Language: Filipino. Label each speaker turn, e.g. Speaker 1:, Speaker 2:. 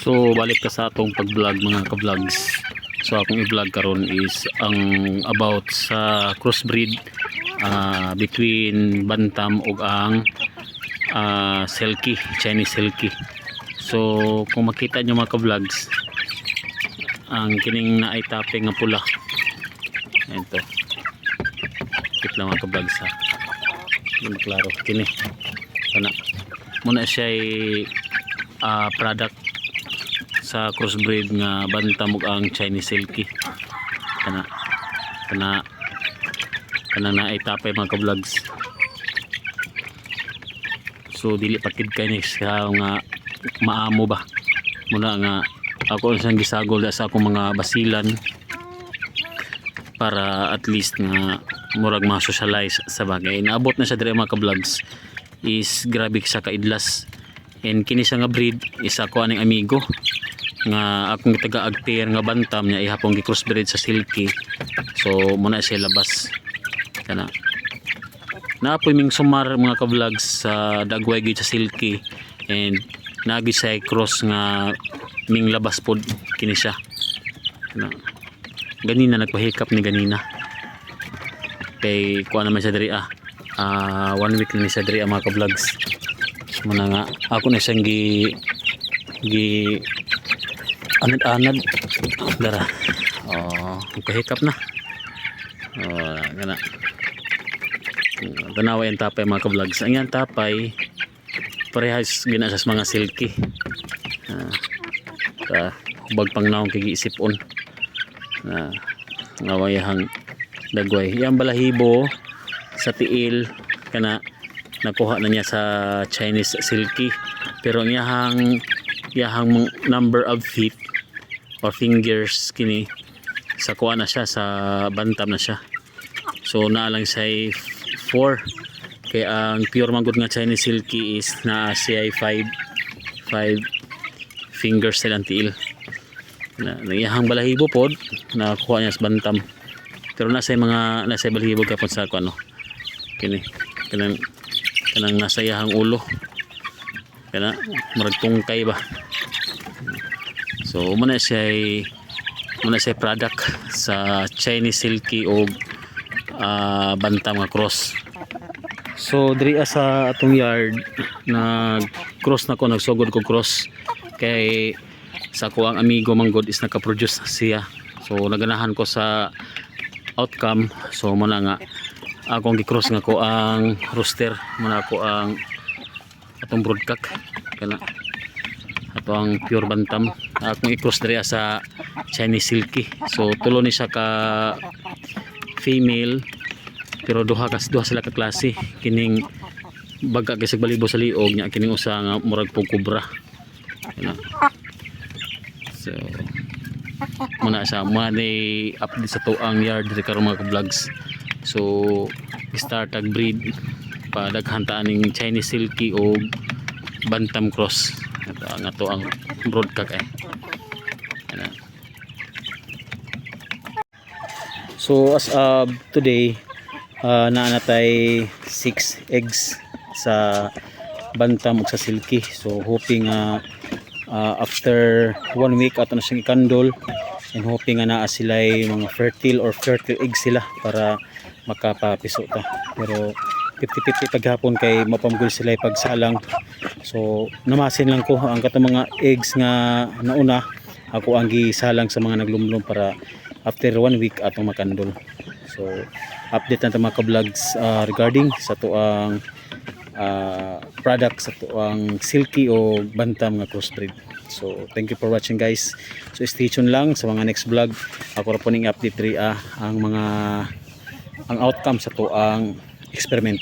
Speaker 1: So balik ka sa atong pag-vlog mga ka-vlogs. So akong i-vlog karon is ang about sa crossbreed ah, between bantam ug ang ah, selkie, Chinese selkie. So kung makita nyo mga ka-vlogs ang kining na ay nga pula. Ayan to. Kit lang mga ka-vlogs ha. Hindi klaro. Kini. Kana. Muna siya ay ah, product sa crossbreed nga bantam ug ang Chinese Silky. Kana kana kana na itapay mga ka-vlogs so dili pakid kay ni siya nga maamo ba? Muna nga ako ang siyang gisagol sa akong mga basilan para at least nga murag ma-socialize sa bagay. Naabot na siya dire mga ka-vlogs is grabe siya kaidlas. And kini siya nga breed is ako aning amigo nga akong taga-agpair nga bantam niya ihapong gi-crossbreed sa silky. So muna siya labas. Kana. Naapoy ming sumar mga ka-vlogs sa dagway gid sa silky. And nagi siya cross nga ming labas pod kini siya. Kana. Ganina nagpahikap ni ganina. Kay kuha naman siya diri ah. Ah, one week na ni siya diri ah, mga ka-vlogs. Muna nga ako na siyang gi gi anad-anad dara. Oh kahikap na. Oh gana. Tanawa yung tapay mga ka-vlogs ang yan tapay parehas gina sa mga silky. Ah, sa hubag pang naong kigi-isipon na ngawayahang dagway. Yung balahibo sa tiil kana nakuha na niya sa Chinese silky. Pero ang yahang number of feet or fingers kini. Sa kuha na siya sa bantam na siya. So naalang siya 4 kaya ang pure manggod nga Chinese silky is na siya 5 5 fingers silang tiil. Na nagihang balahibo pod na kuha niya sa bantam. Pero nasa mga nasa balahibo kapon sa ano kini kanang kanang nasa yahang ulo kana murag ba? So muna siya ay- muna siya product sa Chinese silky o ah, bantam nga cross. So diri sa atong yard nag cross na ko nagsugod ko cross. Kay sa ko ang amigo manggod is naka-produce siya. So naganahan ko sa outcome. So muna nga akong gi-cross nga ko ang rooster muna ko ang atong broodcock kana ato ang pure bantam. Akong i-cross diri sa Chinese silky. So tulo ni siya ka female pero duha kas duha sila ka klase. Kining baga kay balibo sa liog nya kining usa nga murag pug kubra. Kana so muna siya. Muna ni update sa tuang yard diri karon mga ka-vlogs so start ag breed pa daghantaan ning Chinese silky o bantam cross. Ito ang ato ang broadcock eh. Ayan. Na. so as of today uh, naanatay 6 eggs sa bantam ug sa silky. So hoping uh, uh, after one week ato na siyang ikandol. And hoping nga naa sila mga fertile or fertile egg sila para makapapiso ta. Pero 50-50 paghapon kay mapamgul sila pagsalang. So namasin lang ko ang katong mga eggs nga nauna. Ako ang gisalang sa mga naglumlum para after one week atong makandol. So update na mga ka-vlogs uh, regarding sa tuang uh, product sa tuang silky o bantam nga crossbreed. So thank you for watching guys. So stay tuned lang sa mga next vlog. Ako ra po update ri ah, ang mga ang outcome sa tuang experiment